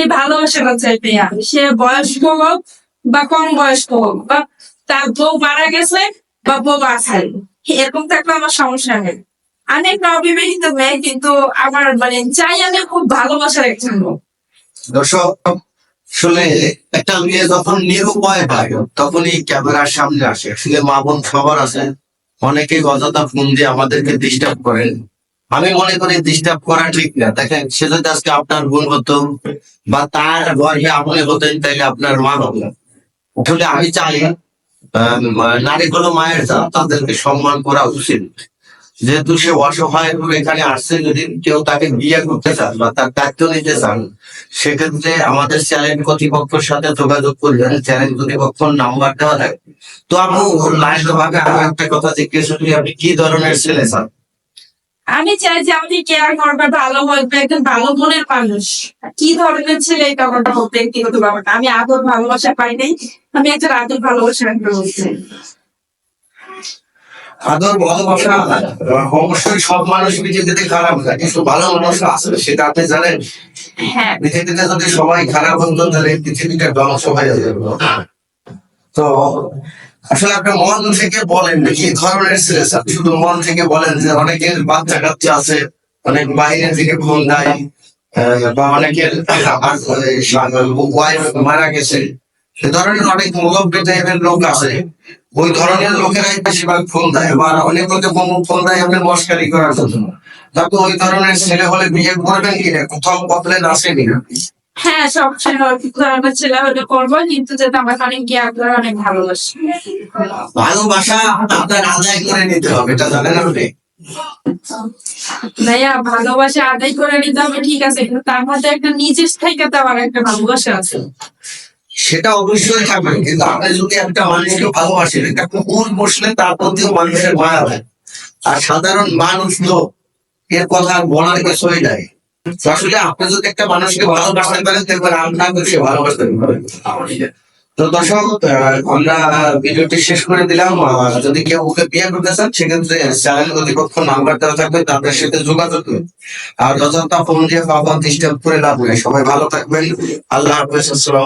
এই ভালোবাসাটা চাইতে আমি সে বয়স্ক হোক বা কম বয়স্ক হোক, বা তার বউ মারা গেছে বা বউ বাছাই এরকম থাকলে আমার সমস্যা নেই। একটা অবিবাহিত মেয়ে, কিন্তু আমার মানে চাই আমি খুব ভালোবাসার একজন লোক দর্শক, আসলে একটা মেয়ে যখন নিরুপায় পায় তখনই ক্যামেরার সামনে আসে। আসলে মা বোন সবার আছে। অনেকে অযথা ফোন দিয়ে আমাদেরকে ডিস্টার্ব করেন। আমি মনে করি ডিস্টার্ব করা ঠিক না। দেখেন সে যদি আজকে আপনার বোন হতো বা তার গর্ভে আপনি হতেন তাহলে আপনার মা হতো। আসলে আমি চাই আহ, নারীগুলো মায়ের জাত তাদেরকে সম্মান করা উচিত। যেহেতু সে অসহায় হয়ে এখানে আসছে যদি কেউ তাকে বিয়ে করতে চান বা তার দায়িত্ব নিতে চান সেক্ষেত্রে আমাদের চ্যানেল কর্তৃপক্ষের সাথে যোগাযোগ করবেন। চ্যানেল কর্তৃপক্ষের নাম্বার দেওয়া থাকে তো আপু লাস্ট ভাবে আরও একটা কথা জিজ্ঞেস করি আপনি কি ধরনের ছেলে চান? আমি চাই যে আপনি কেয়ার করবে ভালো বলবে একজন ভালো মনের মানুষ। কি ধরনের ছেলে এটা ব্যাপারটা হোক ব্যক্তিগত ব্যাপারটা? আমি আদর ভালোবাসা পাই নাই আমি একজন আদর ভালোবাসা একটা বলছি আদর ভালোবাসা অবশ্যই সব মানুষ পৃথিবীতে খারাপ না কিছু ভালো মানুষ আছে সেটা আপনি জানেন। হ্যাঁ। পৃথিবীতে যদি সবাই খারাপ হতো তাহলে পৃথিবীটা ধ্বংস হয়ে যাবে। তো আসলে আপনি মন থেকে বলেন কি ধরনের চান? শুধু মন থেকে বলেন যে অনেকের বাচ্চা কাচ্চা আছে, অনেক বাইরে থেকে ফোন দেয় বা অনেকের ওয়াইফ মারা গেছে। সে ধরনের অনেক মুরব্বী টাইপের লোক আছে। ওই ধরনের লোকেরাই বেশিরভাগ ফোন দেয়, বা অনেক লোকে ফোন দেয় আপনার মস্কারি করার জন্য। তারপর ওই ধরনের ছেলে হলে বিয়ে করবেন কিনা? কোথাও কমপ্লেন আসেনি হ্যাঁ সব ধরনের ছেলে হলে করব কিন্তু যাতে আমার অনেক গিয়ে করে অনেক ভালোবাসে। ভালোবাসা আপনার আদায় করে নিতে হবে এটা জানেন আপনি? ভাইয়া ভালোবাসা আদায় করে নিতে হবে ঠিক আছে কিন্তু তার মধ্যে একটা নিজের থেকে আমার একটা ভালোবাসা আছে। সেটা অবশ্যই থাকবে কিন্তু আপনি যদি একটা মানুষকে ভালোবাসেন একটা কুকুর বসলে তার প্রতিও মানুষের মায়া হয়। আর সাধারণ মানুষ তো এর কথা বলার কিছুই নাই তো আসলে আপনি যদি একটা মানুষকে ভালোবাসতে পারেন তো দর্শক আমরা ভিডিওটি শেষ করে দিলাম। যদি কেউ ওকে বিয়ে করতে চান, সেক্ষেত্রে চ্যানেল কর্তৃপক্ষ নাম্বার দেওয়া থাকবে তাদের সাথে যোগাযোগ আর অযথা ফোন দিয়ে বাবা ডিস্টার্ব করে লাভ নেই সবাই ভালো থাকবেন। আল্লাহ হাফেজ, আসসালাম